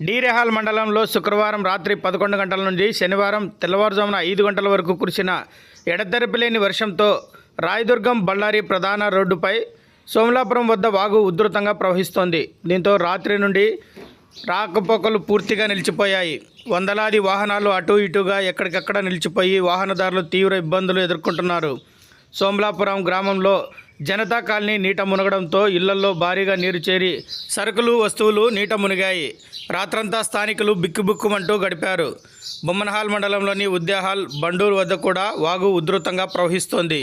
డీరెహాల్ మండలంలో శుక్రవారం రాత్రి పదకొండు గంటల నుండి శనివారం తెల్లవారుజామున ఐదు గంటల వరకు కురిసిన ఎడతెరపిలేని వర్షంతో రాయదుర్గం బళ్ళారి ప్రధాన రోడ్డుపై సోమలాపురం వద్ద వాగు ఉధృతంగా ప్రవహిస్తోంది. దీంతో రాత్రి నుండి రాకపోకలు పూర్తిగా నిలిచిపోయాయి. వందలాది వాహనాలు అటు ఇటుగా ఎక్కడికక్కడ నిలిచిపోయి వాహనదారులు తీవ్ర ఇబ్బందులు ఎదుర్కొంటున్నారు. సోమలాపురం గ్రామంలో జనతా కాలనీ నీట మునగడంతో ఇళ్ళలో భారీగా నీరు చేరి సరుకులు వస్తువులు నీట మునిగాయి. రాత్రంతా స్థానికులు బిక్కుబిక్కుమంటూ గడిపారు. బొమ్మనహాల్ మండలంలోని ఉద్యాహాల్ బండూరు వద్ద కూడా వాగు ఉధృతంగా ప్రవహిస్తోంది.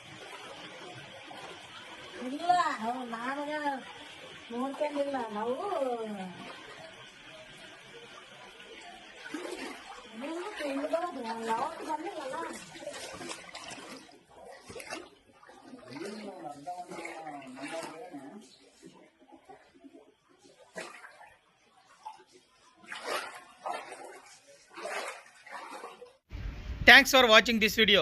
ಇಲ್ಲ ಅವ್ನು ನಾನಗ ನೋಡ್ಕೊಂಡಿಲ್ಲ ನಾವು ಯಾವತ್ತು ಬಂದಿಲ್ಲಲ್ಲ Thanks for watching this video.